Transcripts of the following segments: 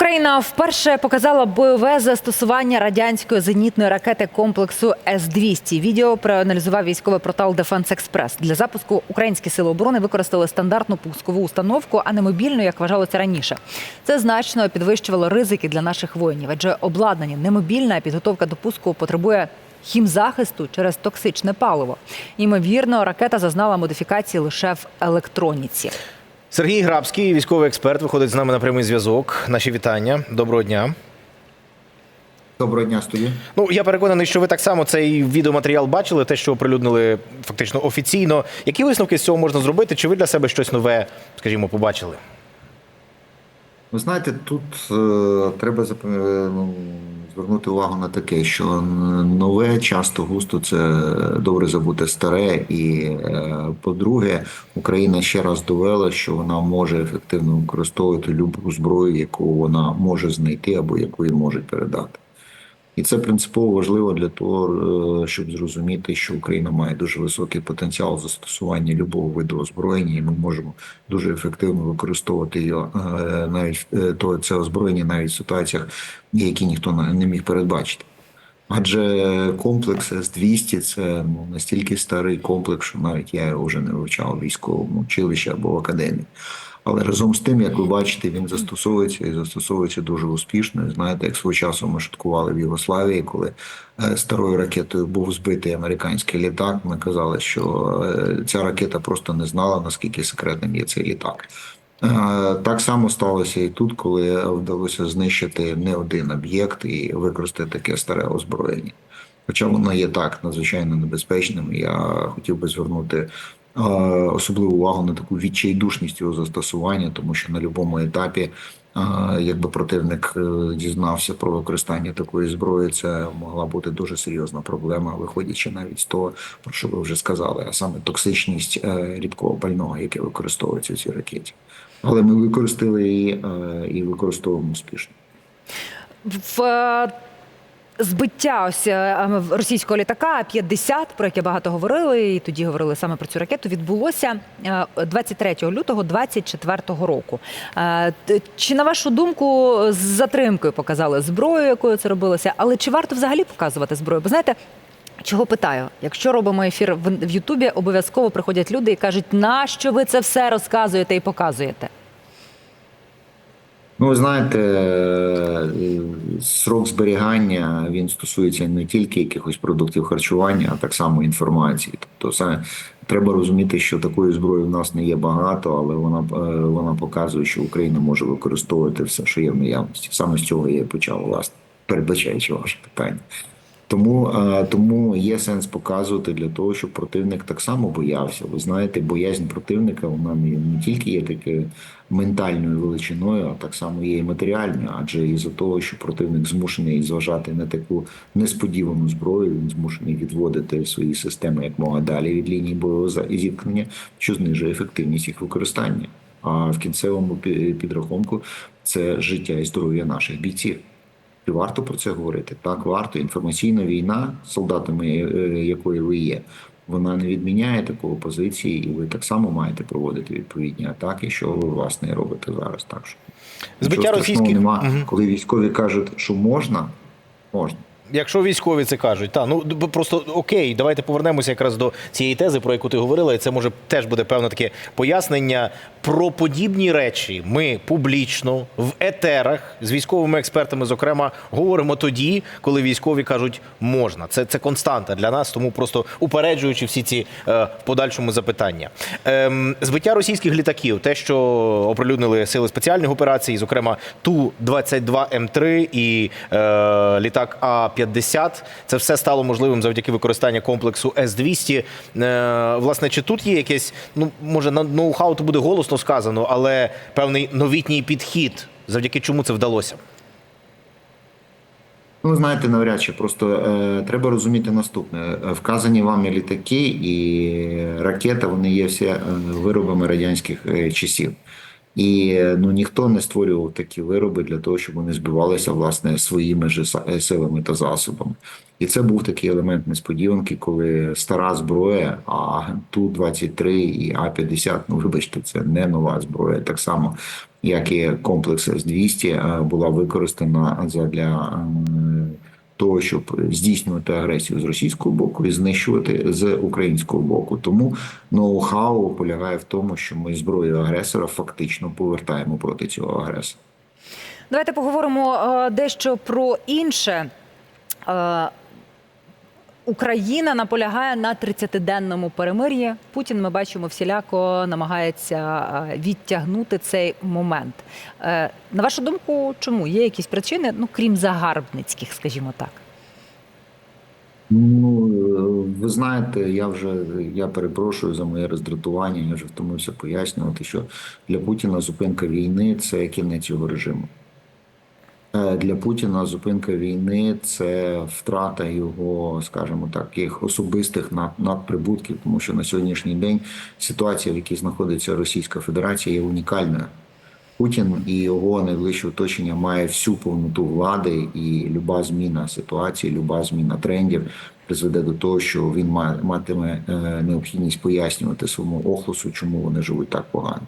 Україна вперше показала бойове застосування радянської зенітної ракети комплексу С-200. Відео проаналізував військовий портал Defense Express. Для запуску українські сили оборони використали стандартну пускову установку, а не мобільну, як вважалося раніше. Це значно підвищувало ризики для наших воїнів, адже обладнання не мобільне, а підготовка до пуску потребує хімзахисту через токсичне паливо. Ймовірно, ракета зазнала модифікації лише в електроніці. Сергій Грабський, військовий експерт, виходить з нами на прямий зв'язок. Наші вітання. Доброго дня. Доброго дня, студія. Ну я переконаний, що ви так само цей відеоматеріал бачили, те, що оприлюднили фактично офіційно. Які висновки з цього можна зробити? Чи ви для себе щось нове, скажімо, побачили? Ви знаєте, тут е, треба зап- ну, звернути увагу на таке, що нове часто густо це добре забути старе, і е, по-друге, Україна ще раз довела, що вона може ефективно використовувати любу зброю, яку вона може знайти або яку їй можуть передати. І це принципово важливо для того, е, щоб зрозуміти, що Україна має дуже високий потенціал застосування любого виду озброєння, і ми можемо дуже ефективно використовувати його е, навіть е, то це озброєння навіть в ситуаціях, які ніхто не міг передбачити. Адже комплекс С-200 це ну, настільки старий комплекс, що навіть я його вже не вивчав у військовому училищі або в академії. Але разом з тим, як ви бачите, він застосовується і застосовується дуже успішно. Знаєте, як свого часу ми шуткували в Єгославії, коли е, старою ракетою був збитий американський літак. Ми казали, що е, ця ракета просто не знала, наскільки секретним є цей літак. Е, Так само сталося і тут, коли вдалося знищити не один об'єкт і використати таке старе озброєння. Хоча воно є так надзвичайно небезпечним, я хотів би звернути особливу увагу на таку відчайдушність його застосування, тому що на будь-якому етапі, якби противник е, дізнався про використання такої зброї, це могла бути дуже серйозна проблема, виходячи навіть з того, про що ви вже сказали, а саме токсичність е, рідкого пального, яке використовується в цій ракеті. Але ми використали її е, і використовуємо успішно. В збиття ось е, російського літака 50, про яке багато говорили, і тоді говорили саме про цю ракету, відбулося е, 23 лютого 24 року. Е, Чи на вашу думку з затримкою показали зброю, якою це робилося? Але чи варто взагалі показувати зброю? Бо знаєте. Чого питаю? Якщо робимо ефір в Ютубі, обов'язково приходять люди і кажуть, нащо ви це все розказуєте і показуєте? Ну, ви знаєте, е, срок зберігання він стосується не тільки якихось продуктів харчування, а так само інформації. Тобто, це треба розуміти, що такої зброї в нас не є багато, але вона е, вона показує, що Україна може використовувати все, що є в наявності. Саме з цього я і почав, власне, передбачаючи ваше питання. Тому, е, тому є сенс показувати для того, щоб противник так само боявся. Ви знаєте, боязнь противника вона не, тільки є таке ментальною величиною, а так само є і матеріальною. Адже із-за того, що противник змушений зважати на таку несподівану зброю, він змушений відводити свої системи як мога далі від лінії бойового зіткнення, що знижує ефективність їх використання. А в кінцевому пі- підрахунку це життя і здоров'я наших бійців. Чи варто про це говорити? Так, варто. Інформаційна війна, солдатами е, якої ви є, вона не відміняє такої позиції, і ви так само маєте проводити відповідні атаки, що ви власне і робите зараз. Так що Збиття російських- нема. Коли військові кажуть, що можна, можна. Якщо військові це кажуть, та ну просто окей, давайте повернемося якраз до цієї тези, про яку ти говорила, і це може теж буде певне таке пояснення про подібні речі. Ми публічно в етерах з військовими експертами, зокрема, говоримо тоді, коли військові кажуть можна. Це це константа для нас, тому просто упереджуючи всі ці е, в подальшому запитання. Ем, збиття російських літаків, те, що оприлюднили сили спеціальних операцій, зокрема ту 22 М3 і е, літак А-50, це все стало можливим завдяки використанню комплексу С-200. Е, власне, чи тут є якесь, ну може на ноу-хау то буде голосно сказано, але певний новітній підхід, завдяки чому це вдалося? Ну, знаєте, навряд чи просто е, треба розуміти наступне: вказані вами літаки і ракета, вони є всі е, виробами радянських е, часів. І ну ніхто не створював такі вироби для того, щоб вони збивалися власне своїми ж силами та засобами. І це був такий елемент несподіванки, коли стара зброя, а Ту-23 і А-50, ну вибачте, це не нова зброя, так само як і комплекс С-200 е, була використана для того, щоб здійснювати агресію з російського боку і знищувати з українського боку. Тому ноу-хау полягає в тому, що ми зброю агресора фактично повертаємо проти цього агресора. Давайте поговоримо е, дещо про інше. Україна наполягає на 30-денному перемир'ї. Путін, ми бачимо, всіляко намагається е, відтягнути цей момент. Е, На вашу думку, чому є якісь причини, ну крім загарбницьких, скажімо так? Ну е, ви знаєте, я вже я перепрошую за моє роздратування. Я вже втомився пояснювати, що для Путіна зупинка війни це кінець його режиму. Е, Для Путіна зупинка війни це втрата його, скажімо так, їх особистих над- надприбутків, тому що на сьогоднішній день ситуація, в якій знаходиться Російська Федерація, є унікальною. Путін і його найближче оточення має всю повноту влади, і люба зміна ситуації, люба зміна трендів призведе до того, що він матиме е, необхідність пояснювати своєму охлусу, чому вони живуть так погано.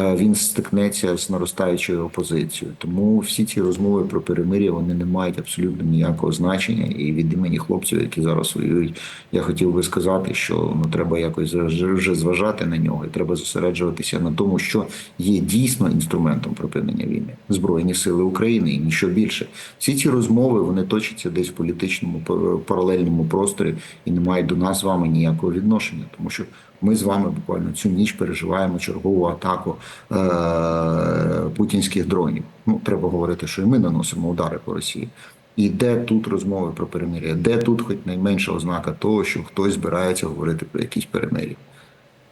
Е, Він стикнеться з наростаючою опозицією. Тому всі ці розмови про перемир'я вони не мають абсолютно ніякого значення. І від імені хлопців, які зараз воюють, я хотів би сказати, що ну треба якось вже- зважати на нього, і треба зосереджуватися на тому, що є дійсно інструментом припинення війни збройні сили України і ніщо більше. Всі ці розмови вони точаться десь в політичному пар- паралельному просторі і не мають до нас з вами ніякого відношення, тому що ми з вами буквально цю ніч переживаємо чергову атаку е- путінських дронів. Ну треба говорити, що і ми наносимо удари по Росії. І де тут розмови про перемир'я? Де тут хоч найменша ознака того, що хтось збирається говорити про якісь перемир'я?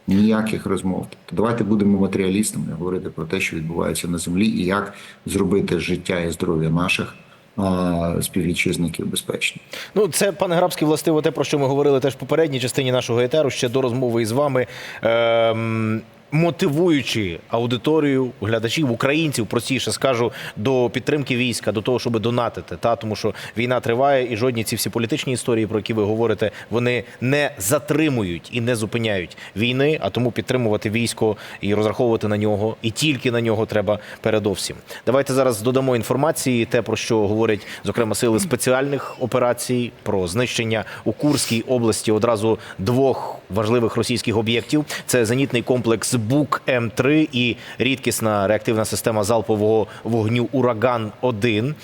Ніяких розмов. Тобто давайте будемо матеріалістами, говорити про те, що відбувається на землі, і як зробити життя і здоров'я наших співвітчизників безпечно. Ну, це, пане Грабський, властиво те, про що ми говорили теж в попередній частині нашого етеру, ще до розмови із вами. Ем... Мотивуючи аудиторію глядачів, українців, простіше скажу, до підтримки війська, до того, щоб донатити, та тому що війна триває, і жодні ці всі політичні історії, про які ви говорите, вони не затримують і не зупиняють війни. А тому підтримувати військо і розраховувати на нього, і тільки на нього треба передовсім. Давайте зараз додамо інформації, те про що говорять зокрема сили спеціальних операцій, про знищення у Курській області одразу двох важливих російських об'єктів. Це зенітний комплекс БУК М3 і рідкісна реактивна система залпового вогню Ураган 1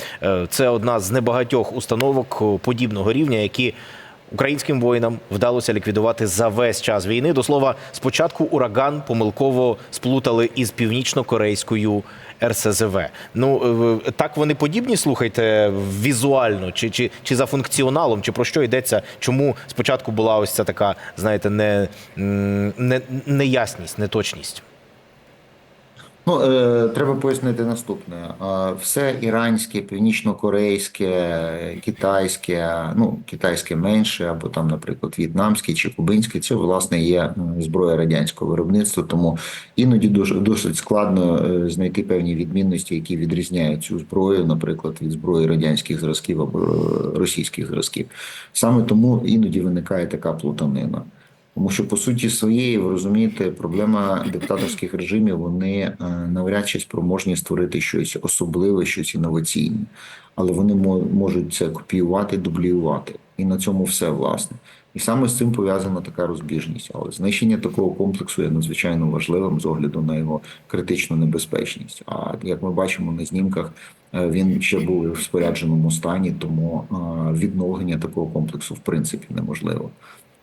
Це одна з небагатьох установок подібного рівня, які Українським воїнам вдалося ліквідувати за весь час війни. До слова, спочатку ураган помилково сплутали із північно-корейською РСЗВ. Ну е, так вони подібні, слухайте, візуально, чи, чи, чи за функціоналом, чи про що йдеться? Чому спочатку була ось ця така, знаєте, не, не, неясність, неточність? Ну, е, треба пояснити наступне: Е, все іранське, північно-корейське, китайське, ну китайське менше, або там, наприклад, в'єтнамське чи кубинське, це власне є зброя радянського виробництва. Тому іноді дуже досить складно е, знайти певні відмінності, які відрізняють цю зброю, наприклад, від зброї радянських зразків або е, російських зразків. Саме тому іноді виникає така плутанина. Тому що по суті своєї, ви розумієте, проблема диктаторських режимів вони е, навряд чи спроможні створити щось особливе, щось інноваційне, але вони можуть це копіювати, дублювати, і на цьому все власне. І саме з цим пов'язана така розбіжність. Але знищення такого комплексу є надзвичайно важливим з огляду на його критичну небезпечність. А як ми бачимо на знімках, е, він ще був в спорядженому стані, тому е, відновлення такого комплексу в принципі неможливо.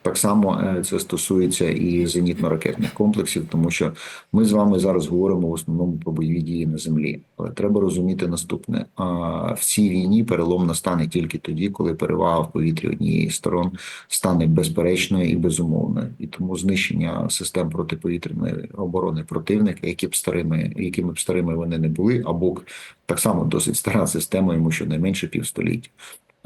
Так само е, це стосується і зенітно-ракетних комплексів, тому що ми з вами зараз говоримо в основному про бойові дії на землі. Але треба розуміти наступне: в цій війні перелом настане тільки тоді, коли перевага в повітрі однієї сторон стане безперечною і безумовною. І тому знищення систем протиповітряної оборони противника, які б старими, якими б старими вони не були, або так само досить стара система, йому щонайменше півстоліття.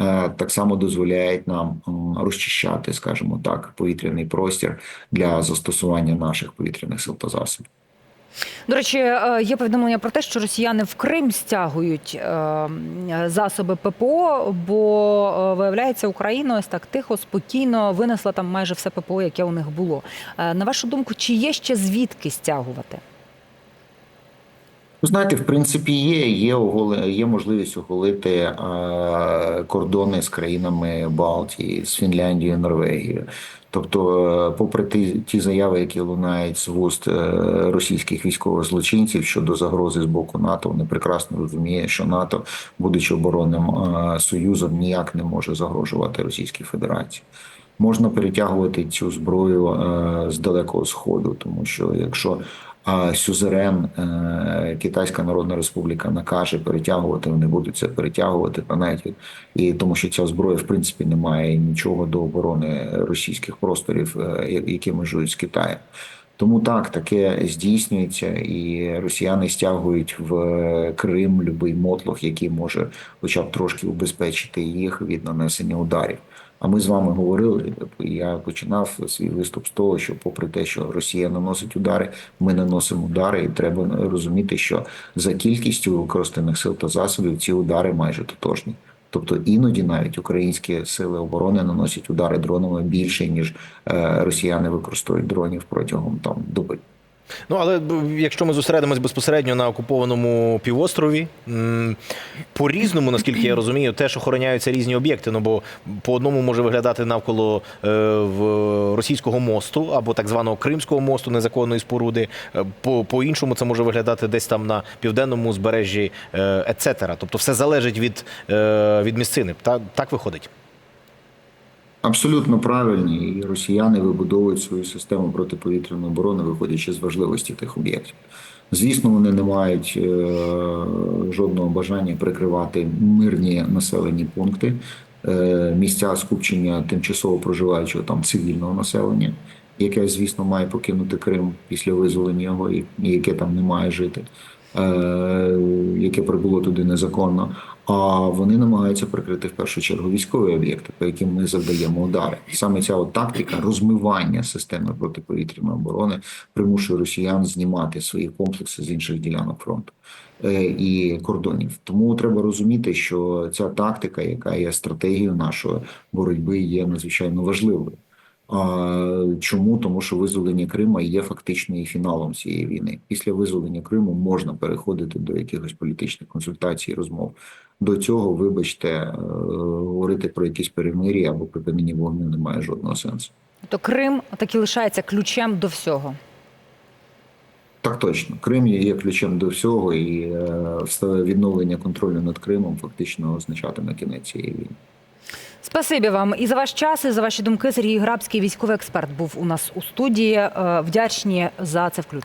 Е, так само дозволяють нам розчищати, скажімо так, повітряний простір для застосування наших повітряних сил та засобів. До речі, е, є повідомлення про те, що росіяни в Крим стягують е, засоби ППО, бо виявляється, Україна ось так тихо, спокійно винесла там майже все ППО, яке у них було. На вашу думку, чи є ще звідки стягувати? Ви знаєте, в принципі, є, є, оголе- є можливість оголити е, кордони з країнами Балтії, з Фінляндією, Норвегією. Тобто, е, попри ті, ті заяви, які лунають з вуст е, російських військових злочинців щодо загрози з боку НАТО, вони прекрасно розуміють, що НАТО, будучи оборонним е, союзом, ніяк не може загрожувати Російській Федерації. Можна перетягувати цю зброю е, з далекого сходу, тому що якщо сюзерен е, Китайська Народна Республіка накаже перетягувати, вони будуть це перетягувати навіть і тому, що ця зброя в принципі не має нічого до оборони російських просторів, е, які межують з Китаєм. Тому так, таке здійснюється, і росіяни стягують в Крим любий мотлох, який може хоча б трошки убезпечити їх від нанесення ударів. А ми з вами говорили. Я починав свій виступ з того, що, попри те, що Росія наносить удари, ми наносимо удари, і треба розуміти, що за кількістю використаних сил та засобів ці удари майже тотожні. Тобто іноді навіть українські сили оборони наносять удари дронами більше, ніж е, росіяни використовують дронів протягом там доби. Ну але якщо ми зосередимось безпосередньо на окупованому півострові, по-різному, наскільки я розумію, теж охороняються різні об'єкти. Ну бо по одному може виглядати навколо е, російського мосту або так званого Кримського мосту незаконної споруди. Е, По, по іншому це може виглядати десь там на південному узбережжі, е, ецетера. Тобто все залежить від, е, від місцини. Та, так виходить. Абсолютно правильні, і росіяни вибудовують свою систему протиповітряної оборони, виходячи з важливості тих об'єктів. Звісно, вони не мають е, жодного бажання прикривати мирні населені пункти, е, місця скупчення тимчасово проживаючого там цивільного населення, яке, звісно, має покинути Крим після визволення його, і яке там не має жити, е, яке прибуло туди незаконно. А вони намагаються прикрити в першу чергу військові об'єкти, по яким ми завдаємо удари. Саме ця от тактика розмивання системи протиповітряної оборони примушує росіян знімати свої комплекси з інших ділянок фронту е, і кордонів. Тому треба розуміти, що ця тактика, яка є стратегією нашої боротьби, є надзвичайно важливою. А чому? Тому що визволення Крима є фактично і фіналом цієї війни. Після визволення Криму можна переходити до якихось політичних консультацій, розмов. До цього, вибачте, е, говорити про якісь перемир'я або припинення вогню немає жодного сенсу. То Крим таки лишається ключем до всього. Так точно, Крим є ключем до всього, і е, відновлення контролю над Кримом фактично означатиме кінець цієї війни. Спасибі вам і за ваш час, і за ваші думки. Сергій Грабський, військовий експерт, був у нас у студії. Е, Вдячні за це включення.